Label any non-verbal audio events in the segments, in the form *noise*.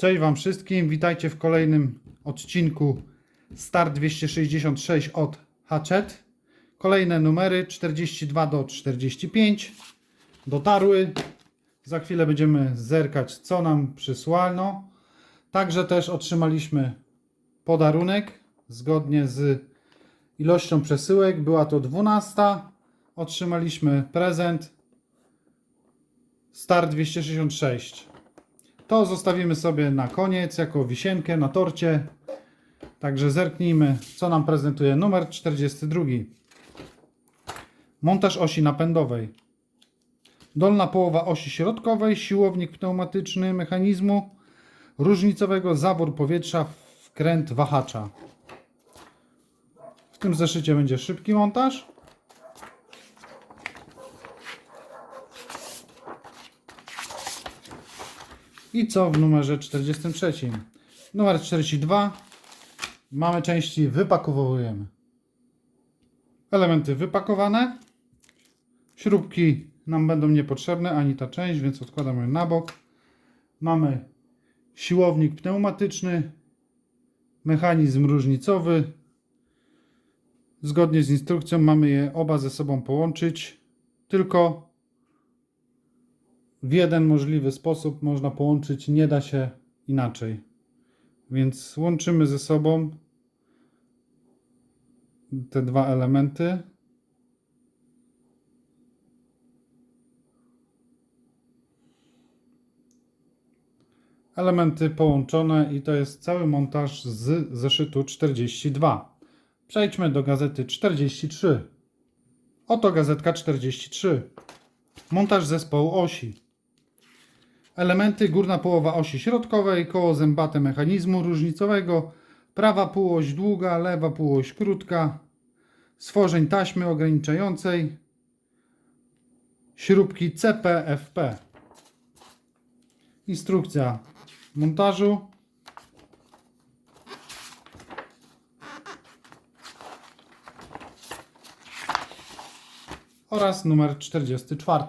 Cześć Wam wszystkim, witajcie w kolejnym odcinku Star 266 od Hatchet. Kolejne numery 42 do 45 dotarły. Za chwilę będziemy zerkać, co nam przysłano. Także też otrzymaliśmy podarunek zgodnie z ilością przesyłek. Była to 12. Otrzymaliśmy prezent Star 266. To zostawimy sobie na koniec jako wisienkę na torcie. Także zerknijmy, co nam prezentuje numer 42. Montaż osi napędowej. Dolna połowa osi środkowej, siłownik pneumatyczny mechanizmu różnicowego, zawór powietrza, wkręt wahacza. W tym zeszycie będzie szybki montaż. I co w numerze 43? Numer 42. Mamy części wypakowujemy. Elementy wypakowane. Śrubki nam będą niepotrzebne, ani ta część, więc odkładamy na bok. Mamy siłownik pneumatyczny, mechanizm różnicowy. Zgodnie z instrukcją mamy je oba ze sobą połączyć. Tylko w jeden możliwy sposób można połączyć, nie da się inaczej. Więc łączymy ze sobą te dwa elementy. Elementy połączone i to jest cały montaż z zeszytu 42. Przejdźmy do gazety 43. Oto gazetka 43. Montaż zespołu osi. Elementy górna połowa osi środkowej, koło zębate mechanizmu różnicowego, prawa półoś długa, lewa półoś krótka, stworzeń taśmy ograniczającej, śrubki CPFP. Instrukcja montażu. Oraz numer 44.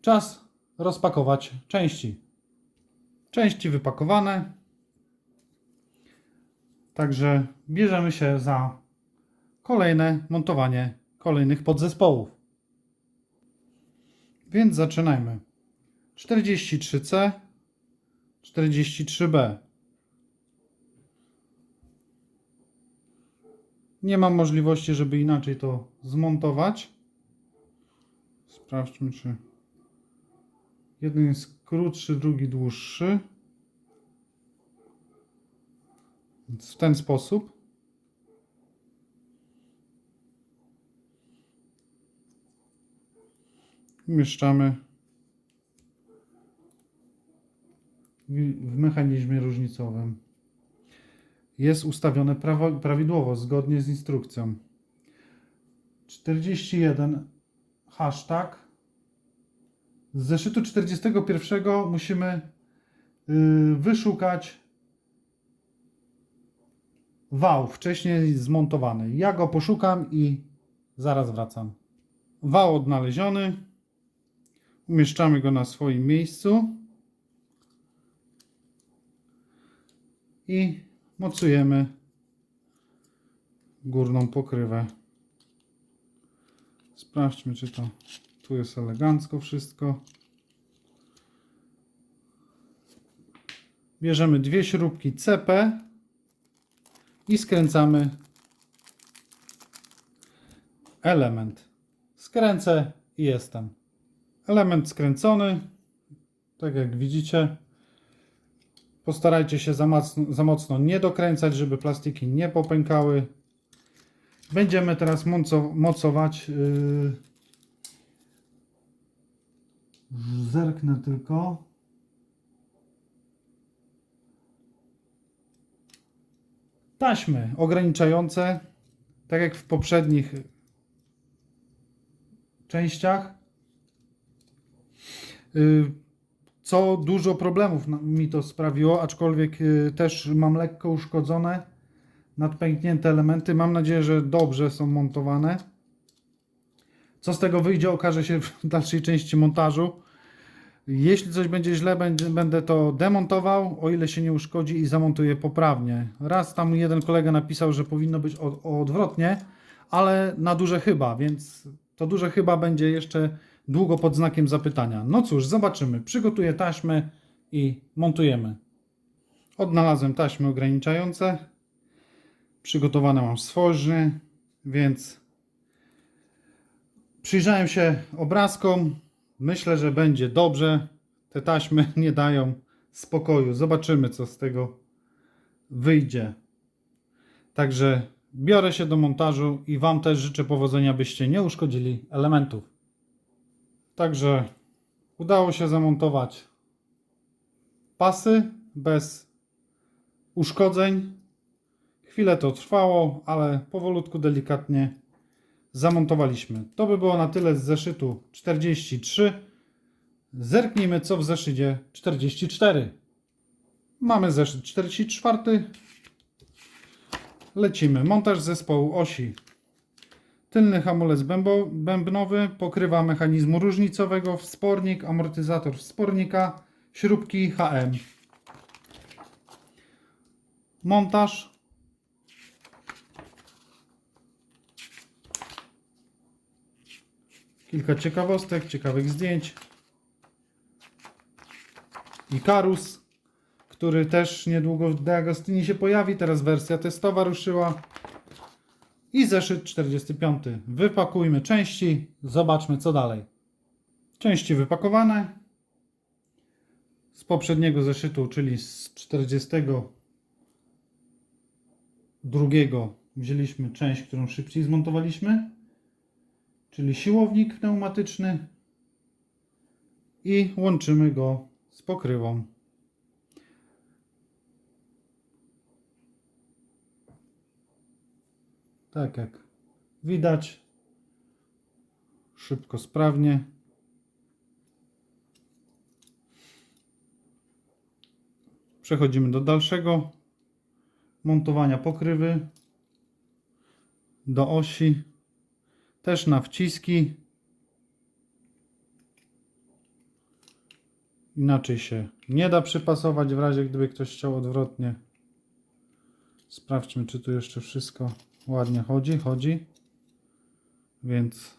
Czas rozpakować części. Części wypakowane. Także bierzemy się za kolejne montowanie kolejnych podzespołów. Więc zaczynajmy. 43C, 43B. Nie mam możliwości, żeby inaczej to zmontować. Sprawdźmy, czy jeden jest krótszy, drugi dłuższy. W ten sposób. Umieszczamy w w mechanizmie różnicowym. Jest ustawione prawo, prawidłowo, zgodnie z instrukcją. 41 hashtag. Z zeszytu 41 musimy y, wyszukać wał wcześniej zmontowany. Ja go poszukam i zaraz wracam. Wał odnaleziony. Umieszczamy go na swoim miejscu. I mocujemy górną pokrywę. Sprawdźmy, czy to tu jest elegancko wszystko. Bierzemy dwie śrubki CP i skręcamy element. Skręcę i jestem. Element skręcony. Tak jak widzicie. Postarajcie się za mocno, za mocno nie dokręcać, żeby plastiki nie popękały. Będziemy teraz moco, mocować. Yy... Zerknę tylko. Taśmy ograniczające, tak jak w poprzednich częściach. Yy, co dużo problemów mi to sprawiło, aczkolwiek y, też mam lekko uszkodzone nadpęknięte elementy. Mam nadzieję, że dobrze są montowane. Co z tego wyjdzie, okaże się w dalszej części montażu. Jeśli coś będzie źle, będę to demontował, o ile się nie uszkodzi i zamontuję poprawnie. Raz tam jeden kolega napisał, że powinno być od, odwrotnie, ale na duże chyba, więc to duże chyba będzie jeszcze długo pod znakiem zapytania. No cóż, zobaczymy. Przygotuję taśmy i montujemy. Odnalazłem taśmy ograniczające. Przygotowane mam stworznie, więc przyjrzałem się obrazkom. Myślę, że będzie dobrze. Te taśmy *laughs* nie dają spokoju. Zobaczymy, co z tego wyjdzie. Także biorę się do montażu i Wam też życzę powodzenia, byście nie uszkodzili elementów. Także udało się zamontować pasy bez uszkodzeń. Chwilę to trwało, ale powolutku, delikatnie zamontowaliśmy. To by było na tyle z zeszytu 43. Zerknijmy, co w zeszycie 44. Mamy zeszyt 44. Lecimy. Montaż zespołu osi. Tylny hamulec bębo- bębnowy, pokrywa mechanizmu różnicowego, wspornik, amortyzator wspornika, śrubki HM. Montaż. Kilka ciekawostek, ciekawych zdjęć. Ikarus, który też niedługo w De Agostini się pojawi. Teraz wersja testowa ruszyła. I zeszyt 45. Wypakujmy części, zobaczmy co dalej. Części wypakowane. Z poprzedniego zeszytu, czyli z 42 wzięliśmy część, którą szybciej zmontowaliśmy, czyli siłownik pneumatyczny i łączymy go z pokrywą. Tak jak widać, szybko, sprawnie. Przechodzimy do dalszego montowania pokrywy do osi, też na wciski. Inaczej się nie da przypasować w razie gdyby ktoś chciał odwrotnie. Sprawdźmy, czy tu jeszcze wszystko ładnie chodzi. Chodzi. Więc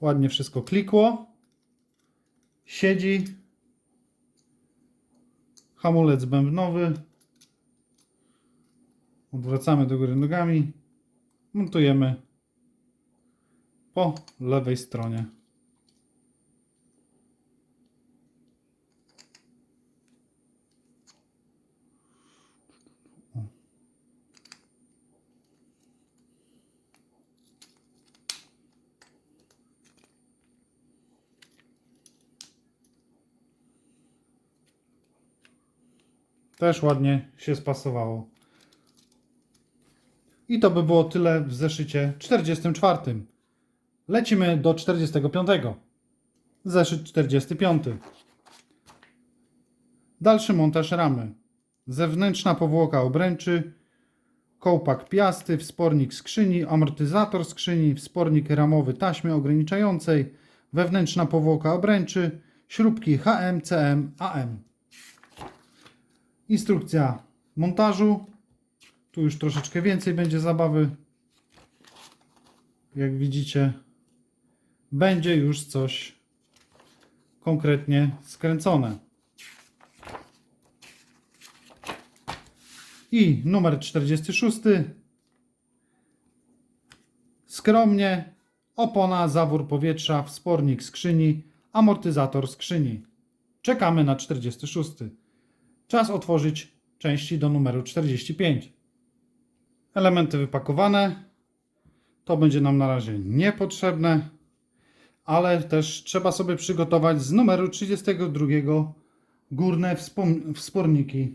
ładnie wszystko klikło. Siedzi. Hamulec bębnowy. Odwracamy do góry nogami. Montujemy po lewej stronie. Też ładnie się spasowało. I to by było tyle w zeszycie 44. Lecimy do 45. Zeszyt 45. Dalszy montaż ramy. Zewnętrzna powłoka obręczy, kołpak piasty, wspornik skrzyni, amortyzator skrzyni, wspornik ramowy taśmy ograniczającej, wewnętrzna powłoka obręczy, śrubki HM, CM, AM. Instrukcja montażu. Tu już troszeczkę więcej będzie zabawy. Jak widzicie, będzie już coś konkretnie skręcone. I numer 46. Skromnie opona, zawór powietrza, wspornik skrzyni, amortyzator skrzyni. Czekamy na 46. Czas otworzyć części do numeru 45. Elementy wypakowane. To będzie nam na razie niepotrzebne, ale też trzeba sobie przygotować z numeru 32 górne wsporniki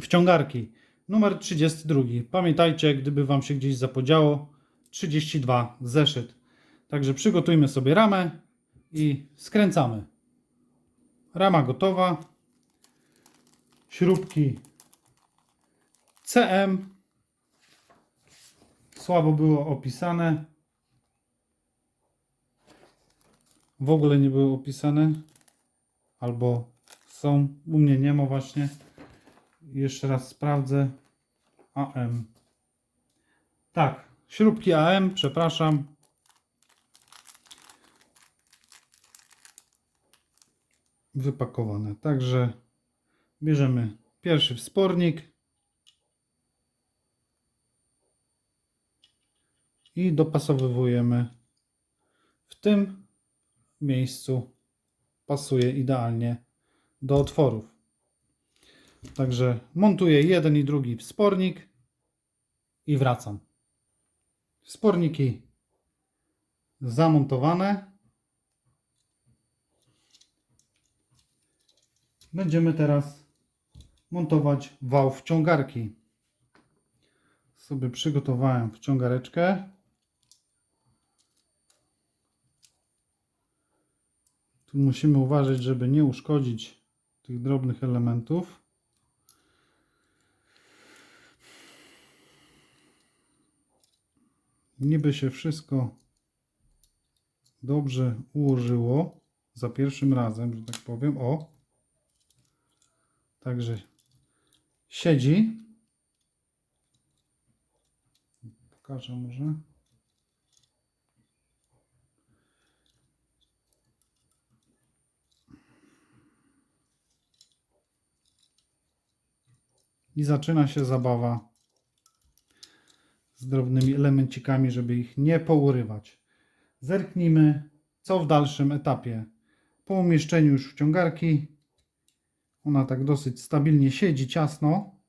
wciągarki. Numer 32. Pamiętajcie, gdyby Wam się gdzieś zapodziało, 32 zeszyt. Także przygotujmy sobie ramę i skręcamy. Rama gotowa. Śrubki CM. Słabo było opisane. w ogóle nie były opisane, albo są, u mnie nie ma właśnie. Jeszcze raz sprawdzę. AM. Tak, śrubki AM, przepraszam. Wypakowane. Także bierzemy pierwszy wspornik i dopasowujemy w tym miejscu. Pasuje idealnie do otworów. Także montuję jeden i drugi wspornik i wracam. Wsporniki zamontowane. Będziemy teraz montować wał wciągarki. Sobie przygotowałem wciągareczkę. Musimy uważać, żeby nie uszkodzić tych drobnych elementów. Niby się wszystko dobrze ułożyło za pierwszym razem, że tak powiem. O, także siedzi. Pokażę może. I zaczyna się zabawa z drobnymi elemencikami, żeby ich nie pourywać. Zerknijmy, co w dalszym etapie. Po umieszczeniu już wciągarki, ona tak dosyć stabilnie siedzi, ciasno.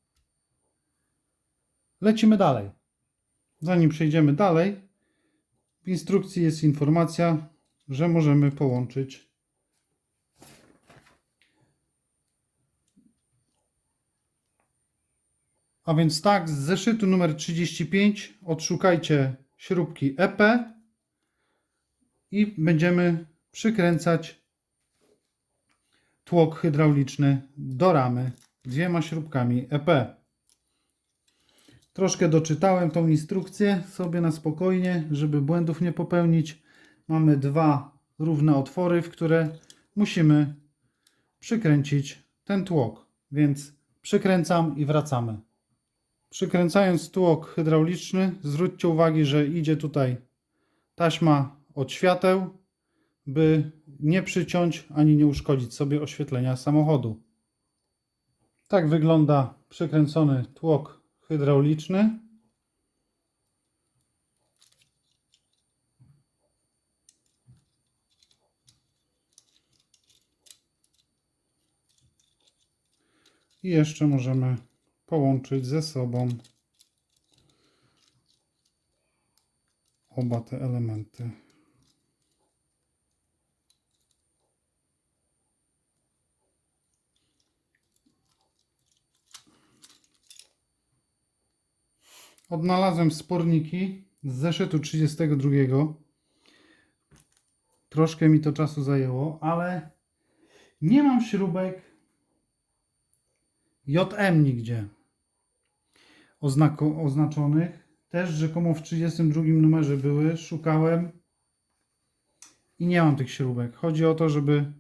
Lecimy dalej. Zanim przejdziemy dalej, w instrukcji jest informacja, że możemy połączyć A więc tak, z zeszytu numer 35 odszukajcie śrubki EP i będziemy przykręcać tłok hydrauliczny do ramy dwiema śrubkami EP. Troszkę doczytałem tą instrukcję sobie na spokojnie, żeby błędów nie popełnić. Mamy dwa równe otwory, w które musimy przykręcić ten tłok. Więc przykręcam i wracamy. Przykręcając tłok hydrauliczny, zwróćcie uwagę, że idzie tutaj taśma od świateł, by nie przyciąć ani nie uszkodzić sobie oświetlenia samochodu. Tak wygląda przykręcony tłok hydrauliczny. I jeszcze możemy połączyć ze sobą oba te elementy. Odnalazłem sporniki z zeszytu 32. Troszkę mi to czasu zajęło, ale nie mam śrubek JM nigdzie oznako, oznaczonych. Też rzekomo w 32 numerze były. Szukałem i nie mam tych śrubek. Chodzi o to, żeby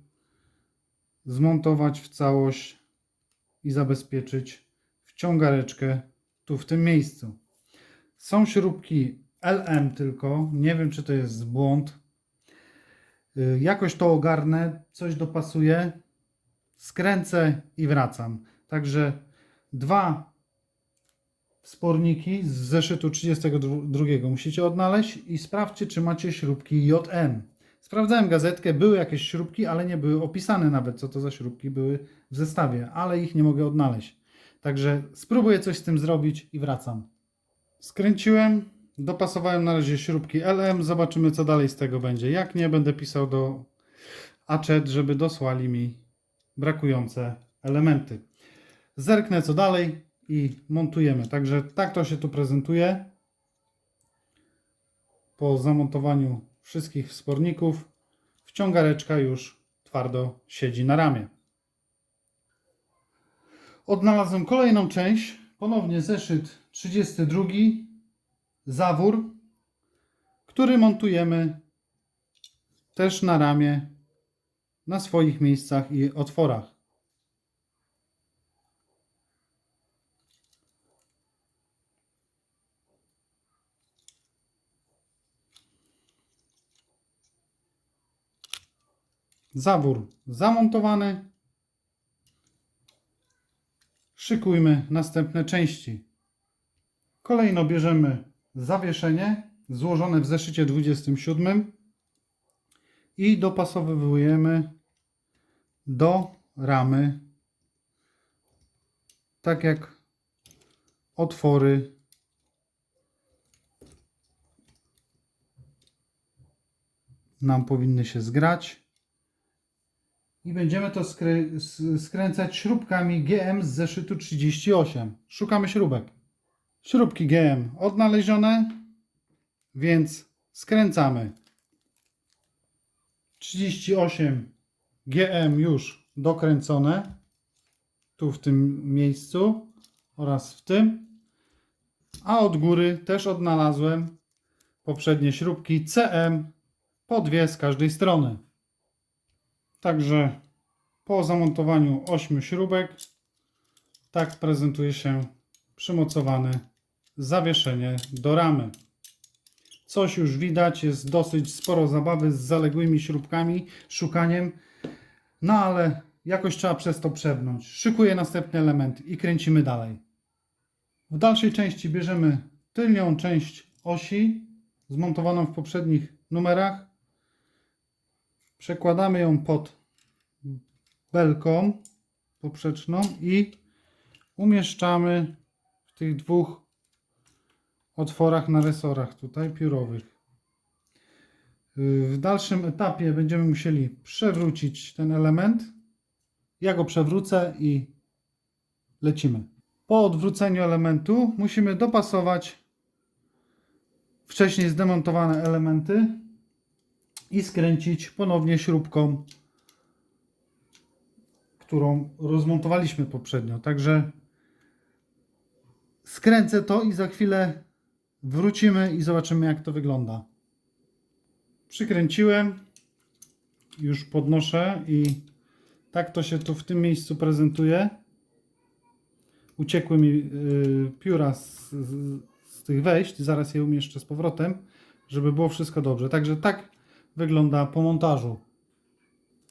zmontować w całość i zabezpieczyć wciągareczkę tu w tym miejscu. Są śrubki LM tylko. Nie wiem, czy to jest błąd. Y, Jakoś to ogarnę, coś dopasuję, skręcę i wracam. Także dwa sporniki z zeszytu 32 musicie odnaleźć i sprawdźcie, czy macie śrubki JM. Sprawdzałem gazetkę, były jakieś śrubki, ale nie były opisane nawet, co to za śrubki były w zestawie, ale ich nie mogę odnaleźć. Także spróbuję coś z tym zrobić i wracam. Skręciłem, dopasowałem na razie śrubki LM, zobaczymy co dalej z tego będzie. Jak nie, będę pisał do Achet, żeby dosłali mi brakujące elementy. Zerknę co dalej i montujemy. Także tak to się tu prezentuje. Po zamontowaniu wszystkich wsporników wciągareczka już twardo siedzi na ramię. Odnalazłem kolejną część. Ponownie zeszyt 32. Zawór, który montujemy też na ramię, na swoich miejscach i otworach. Zawór zamontowany. Szykujmy następne części. Kolejno bierzemy zawieszenie złożone w zeszycie 27 i dopasowujemy do ramy, tak jak otwory nam powinny się zgrać. I będziemy to skrę- skręcać śrubkami GM z zeszytu 38. Szukamy śrubek. Śrubki GM odnalezione, więc skręcamy. 38 GM już dokręcone. Tu w tym miejscu oraz w tym. A od góry też odnalazłem poprzednie śrubki CM po dwie z każdej strony. Także po zamontowaniu 8 śrubek tak prezentuje się przymocowane zawieszenie do ramy. Coś już widać, jest dosyć sporo zabawy z zaległymi śrubkami, szukaniem, no ale jakoś trzeba przez to przebrnąć. Szykuję następny element i kręcimy dalej. W dalszej części bierzemy tylnią część osi, zmontowaną w poprzednich numerach. Przekładamy ją pod belką poprzeczną i umieszczamy w tych dwóch otworach na resorach tutaj piórowych. W dalszym etapie będziemy musieli przewrócić ten element. Ja go przewrócę i lecimy. Po odwróceniu elementu musimy dopasować wcześniej zdemontowane elementy i skręcić ponownie śrubką, którą rozmontowaliśmy poprzednio. Także skręcę to i za chwilę wrócimy i zobaczymy jak to wygląda. Przykręciłem, już podnoszę i tak to się tu w tym miejscu prezentuje. Uciekły mi y, pióra z, z, z tych wejść, zaraz je umieszczę z powrotem, żeby było wszystko dobrze. Także tak wygląda po montażu.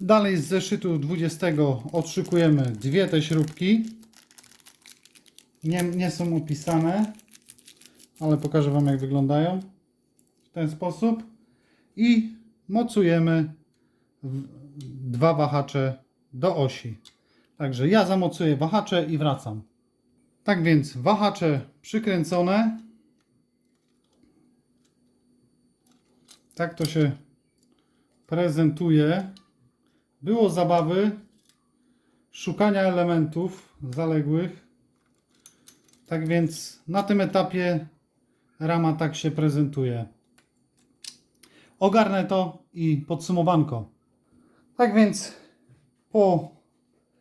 Dalej z zeszytu 20 odszykujemy dwie te śrubki. Nie, nie są opisane, ale pokażę Wam jak wyglądają. W ten sposób. I mocujemy dwa wahacze do osi. Także ja zamocuję wahacze i wracam. Tak więc wahacze przykręcone. Tak to się prezentuje. Było zabawy, szukania elementów zaległych. Tak więc na tym etapie rama tak się prezentuje. Ogarnę to i podsumowanko. Tak więc po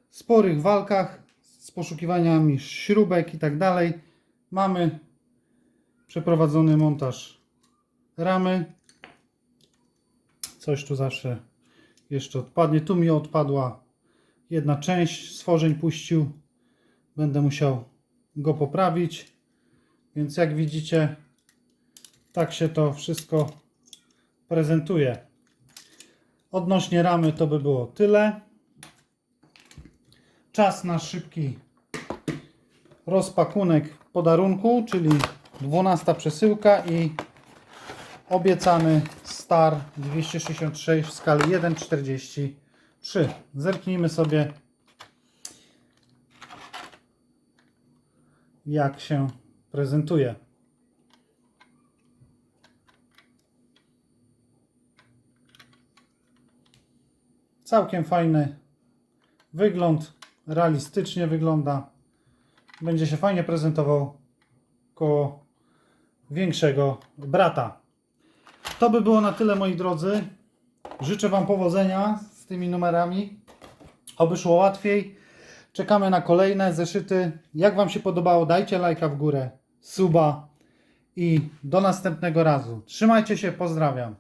sporych walkach z poszukiwaniami śrubek i tak dalej mamy przeprowadzony montaż ramy. Coś tu zawsze jeszcze odpadnie. Tu mi odpadła jedna część, stworzeń puścił. Będę musiał go poprawić. Więc jak widzicie, tak się to wszystko prezentuje. Odnośnie ramy to by było tyle. Czas na szybki rozpakunek podarunku, czyli 12 przesyłka i obiecany Star 266 w skali 1,43. Zerknijmy sobie jak się prezentuje. Całkiem fajny wygląd, realistycznie wygląda. Będzie się fajnie prezentował koło większego brata. To by było na tyle, moi drodzy. Życzę Wam powodzenia z tymi numerami. Oby szło łatwiej. Czekamy na kolejne zeszyty. Jak Wam się podobało, dajcie lajka w górę, suba i do następnego razu. Trzymajcie się, pozdrawiam.